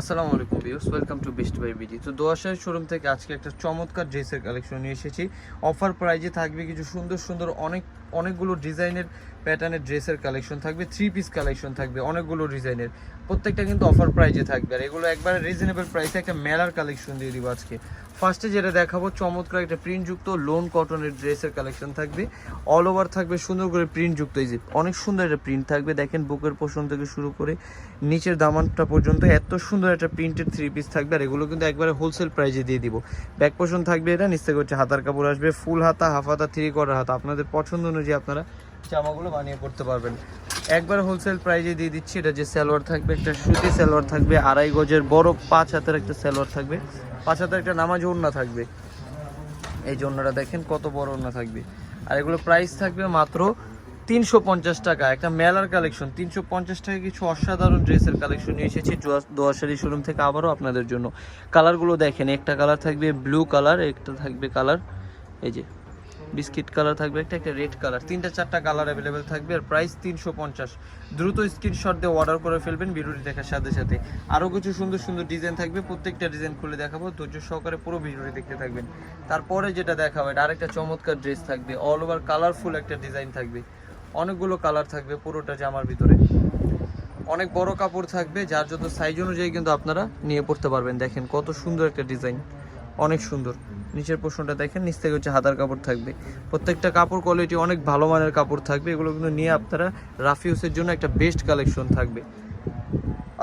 আসসালামু আলাইকুম views welcome to best buy BD তো দোয়াশায় শোরুম থেকে আজকে একটা চমৎকার ড্রেসের কালেকশন নিয়ে এসেছি। অফার প্রাইজে থাকবে কিছু সুন্দর সুন্দর অনেক অনেকগুলো ডিজাইনের প্যাটার্নের ড্রেসের কালেকশন থাকবে থ্রি পিস কালেকশন থাকবে, অনেকগুলো ডিজাইনের। প্রত্যেকটা কিন্তু অফার প্রাইজে থাকবে। আর এগুলো একবারে রিজনেবল প্রাইসে একটা মেলার কালেকশন দিয়ে দিব আজকে। ফার্স্টে যেটা দেখাবো, চমৎকার একটা প্রিন্টযুক্ত লোন কটনের ড্রেসের কালেকশন থাকবে। অল ওভার থাকবে, সুন্দর করে প্রিন্টযুক্ত এই যে অনেক সুন্দর একটা প্রিন্ট থাকবে, দেখেন বুকের পোষণ থেকে শুরু করে নিচের দামানটা পর্যন্ত এত সুন্দর একটা প্রিন্টেড থ্রি পিস থাকবে। আর এগুলো কিন্তু একবারে হোলসেল প্রাইসে দিয়ে দিব। ব্যাক পোষণ থাকবে এটা থেকে হচ্ছে হাতার কাপড় আসবে ফুল হাতা হাফ হাতা থ্রি কোয়ার্টার হাতা। আপনাদের পছন্দ অনুযায়ী আপনারা জামাগুলো বানিয়ে পড়তে পারবেন। একবার হোলসেল প্রাইজে দিয়ে দিচ্ছি, এটা যে সালোয়ার থাকবে, একটা সুতি সালোয়ার থাকবে, আড়াই গজের বড় পাঁচ হাতের একটা সালোয়ার থাকবে। পাঁচ হাতের একটা নামাজ ওড়না থাকবে। এই জন্যটা দেখেন, কত বড় ওড়না থাকবে। আর এগুলো প্রাইস থাকবে মাত্র তিনশো পঞ্চাশ টাকা। একটা মেলার কালেকশন তিনশো পঞ্চাশ টাকা কিছু অসাধারণ ড্রেসের কালেকশন নিয়ে এসেছি দোয়াশারি শোরুম থেকে আবারও আপনাদের জন্য। কালারগুলো দেখেন, একটা কালার থাকবে ব্লু কালার একটা থাকবে কালার এই যে। বিস্কিট কালার থাকবে, একটা একটা রেড কালার। তিনটা, চারটা কালার অ্যাভেলেবেল থাকবে আর প্রাইস তিনশো পঞ্চাশ। দ্রুত স্ক্রিনশট দিয়ে অর্ডার করে ফেলবেন ভিডিওটি দেখার সাথে সাথে। আরও কিছু সুন্দর সুন্দর ডিজাইন থাকবে, প্রত্যেকটা ডিজাইন খুলে দেখাবো, ধৈর্য সহকারে পুরো ভিডিওটি দেখতে থাকবেন। তারপরে যেটা দেখাবো, এটা আরেকটা চমৎকার ড্রেস থাকবে অল ওভার কালারফুল একটা ডিজাইন থাকবে। অনেকগুলো কালার থাকবে পুরোটা জামার ভিতরে। অনেক বড় কাপড় থাকবে, যার যত সাইজ অনুযায়ী কিন্তু আপনারা নিয়ে পড়তে পারবেন। দেখেন কত সুন্দর একটা ডিজাইন অনেক সুন্দর। নিচের পোর্শনটা দেখেন, নিচ থেকে হচ্ছে হাতার কাপড় থাকবে। প্রত্যেকটা কাপড় কোয়ালিটি অনেক ভালো মানের কাপড় থাকবে, এগুলো কিন্তু নিয়ে আপনারা রাফিউসের জন্য একটা বেস্ট কালেকশন থাকবে।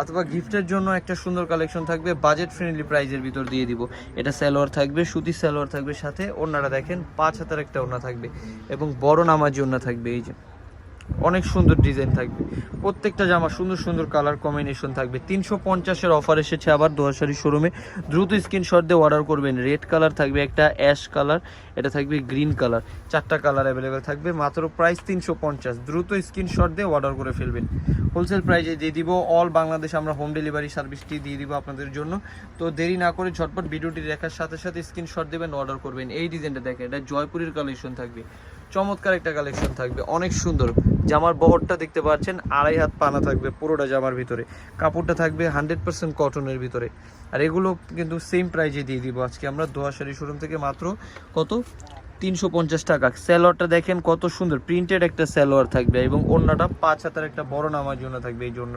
অথবা গিফটের জন্য একটা সুন্দর কালেকশন থাকবে বাজেট ফ্রেন্ডলি প্রাইজের ভিতর দিয়ে দিব। এটা স্যালোয়ার থাকবে, সুতি স্যালোয়ার থাকবে সাথে ওনারা দেখেন, পাঁচ হাতের একটা ওড়না থাকবে এবং বড় নামাজি ওড়না থাকবে এই যে। অনেক সুন্দর ডিজাইন থাকবে। প্রত্যেকটা জামা সুন্দর সুন্দর কালার কম্বিনেশন থাকবে। তিনশো পঞ্চাশের অফার এসেছে আবার দোয়াশারি শোরুমে দ্রুত স্ক্রিনশট দিয়ে অর্ডার করবেন। রেড কালার থাকবে একটা অ্যাশ কালার এটা থাকবে গ্রিন কালার চারটা কালার অ্যাভেলেবেল থাকবে, মাত্র প্রাইস তিনশো পঞ্চাশ। দ্রুত স্ক্রিনশট দিয়ে অর্ডার করে ফেলবেন। হোলসেল প্রাইজে দিয়ে দিব অল বাংলাদেশ আমরা হোম ডেলিভারি সার্ভিসটি দিয়ে দিব আপনাদের জন্য। তো দেরি না করে ঝটপট ভিডিওটি দেখার সাথে সাথে স্ক্রিনশট দেবেন অর্ডার করবেন। এই ডিজাইনটা দেখেন, এটা জয়পুরের কালেকশন থাকবে। চমৎকার একটা কালেকশন থাকবে, অনেক সুন্দর। জামার বহরটা দেখতে পাচ্ছেন, আড়াই হাত পানা থাকবে পুরোটা জামার ভিতরে। কাপড়টা থাকবে হান্ড্রেড পার্সেন্ট কটনের ভিতরে। আর এগুলো কিন্তু সেম প্রাইজে দিয়ে দিব। আজকে আমরা দোয়াশারি শোরুম থেকে মাত্র কত? তিনশো পঞ্চাশ টাকা। স্যালোয়ারটা দেখেন কত সুন্দর। প্রিন্টেড একটা স্যালোয়ার থাকবে এবং অন্যটা পাঁচ হাতের একটা বড় নামার জন্য থাকবে এই জন্য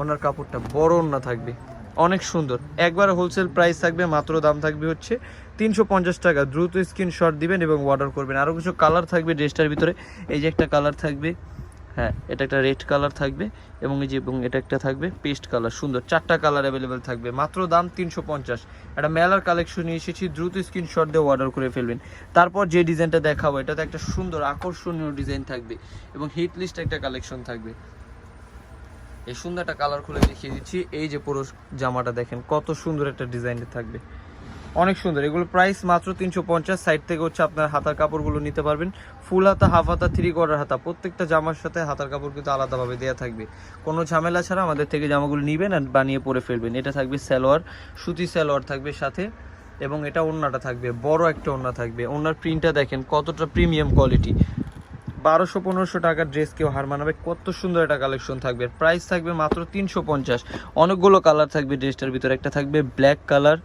ওনার কাপড়টা, বড় ওন্না থাকবে। অনেক সুন্দর। একবার হোলসেল প্রাইস থাকবে, মাত্র দাম থাকবে হচ্ছে তিনশো পঞ্চাশ টাকা। দ্রুত স্ক্রিনশট দিবেন এবং অর্ডার করবেন। আরও কিছু কালার থাকবে ড্রেসটার ভিতরে। এই যে একটা কালার থাকবে হ্যাঁ এটা একটা রেড কালার থাকবে এবং এই যে, এবং এটা একটা থাকবে পেস্ট কালার সুন্দর। চারটা কালার অ্যাভেলেবেল থাকবে, মাত্র দাম তিনশো পঞ্চাশ। একটা মেলার কালেকশন নিয়ে এসেছি, দ্রুত স্ক্রিনশট দিয়ে অর্ডার করে ফেলবেন। তারপর যে ডিজাইনটা দেখাবো, এটাতে একটা সুন্দর আকর্ষণীয় ডিজাইন থাকবে এবং হিট লিস্ট একটা কালেকশন থাকবে। এই সুন্দর একটা কালার খুলে দেখিয়ে দিচ্ছি। এই যে পুরো জামাটা দেখেন, কত সুন্দর একটা ডিজাইনের থাকবে। অনেক সুন্দর। এগুলো প্রাইস মাত্র তিনশো পঞ্চাশ সাইড থেকে হচ্ছে আপনার হাতার কাপড়গুলো নিতে পারবেন। ফুল হাতা হাফ হাতা থ্রি কোয়ার্টার হাতা, প্রত্যেকটা জামার সাথে হাতার কাপড় কিন্তু আলাদাভাবে দেওয়া থাকবে। কোনো ঝামেলা ছাড়া আমাদের থেকে জামাগুলো নিবেন আর বানিয়ে পরে ফেলবেন। এটা থাকবে স্যালোয়ার সুতি সালোয়ার থাকবে সাথে এবং এটা ওড়নাটা থাকবে, বড় একটা ওড়না থাকবে। ওড়নার প্রিন্টটা দেখেন কতটা প্রিমিয়াম কোয়ালিটি বারোশো, পনেরোশো টাকার ড্রেস কেউ হার মানাবে। কত সুন্দর একটা কালেকশন থাকবে। প্রাইস থাকবে মাত্র তিনশো পঞ্চাশ। অনেকগুলো কালার থাকবে ড্রেসটার ভিতরে। একটা থাকবে ব্ল্যাক কালার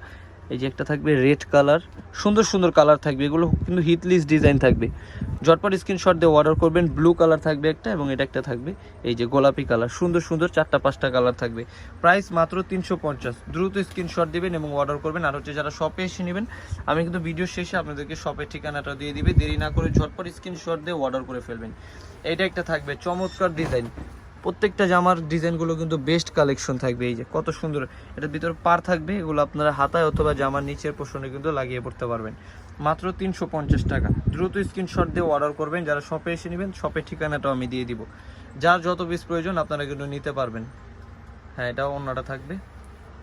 এই যে একটা থাকবে রেড কালার, সুন্দর সুন্দর কালার থাকবে, এগুলো কিন্তু হিটলিস ডিজাইন থাকবে। ঝটপট স্ক্রিনশট দিয়ে অর্ডার করবেন ব্লু কালার থাকবে একটা এবং এটা একটা থাকবে, এই যে গোলাপি কালার, সুন্দর সুন্দর চারটা পাঁচটা কালার থাকবে। প্রাইস মাত্র তিনশো পঞ্চাশ, দ্রুত স্ক্রিনশট দিবেন এবং অর্ডার করবেন। আর হচ্ছে যারা শপে এসে নেবেন, আমি কিন্তু ভিডিও শেষে আপনাদেরকে শপের ঠিকানাটা দিয়ে দিবে। দেরি না করে ঝটপট স্ক্রিনশট দিয়ে অর্ডার করে ফেলবেন। এটা একটা থাকবে চমৎকার ডিজাইন প্রত্যেকটা জামার ডিজাইনগুলো কিন্তু বেস্ট কালেকশন থাকবে। এই যে কত সুন্দর, এটার ভিতরে পার থাকবে, এগুলো আপনারা হাতায় অথবা জামার নিচের পোষণে কিন্তু লাগিয়ে পড়তে পারবেন। মাত্র তিনশো পঞ্চাশ টাকা। দ্রুত স্ক্রিনশট দিয়ে অর্ডার করবেন, যারা শপে এসে নেবেন শপের ঠিকানাটাও আমি দিয়ে দিব। যার যত পিস প্রয়োজন, আপনারা কিন্তু নিতে পারবেন। হ্যাঁ এটাও অন্যটা থাকবে।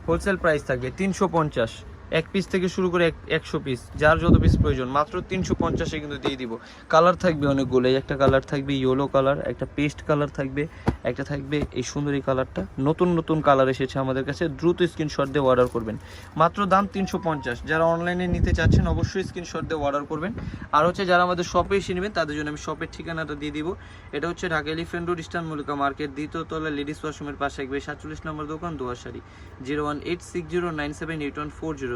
হোলসেল প্রাইস থাকবে তিনশো পঞ্চাশ। এক পিস থেকে শুরু করে এক- একশো পিস যার যত পিস প্রয়োজন, মাত্র তিনশো পঞ্চাশে কিন্তু দিয়ে দিব। কালার থাকবে অনেকগুলো একটা কালার থাকবে ইয়েলো কালার একটা পেস্ট কালার থাকবে, একটা থাকবে এই সুন্দরী কালারটা নতুন নতুন কালার এসেছে আমাদের কাছে, দ্রুত স্ক্রিনশট দিয়ে অর্ডার করবেন। মাত্র দাম তিনশো পঞ্চাশ, যারা অনলাইনে নিতে চাচ্ছেন অবশ্যই স্ক্রিনশট দিয়ে অর্ডার করবেন। আর হচ্ছে যারা আমাদের শপে এসে নেবেন, তাদের জন্য আমি শপের ঠিকানাটা দিয়ে দিব। এটা হচ্ছে Dhaka elephant road eastern Mallika market দ্বিতীয় তলা লেডিস ওয়াশরুমের পাশে একবে সাতচল্লিশ নম্বর দোকান দোয়াশাড়ি zero one eight six zero nine seven eight one four zero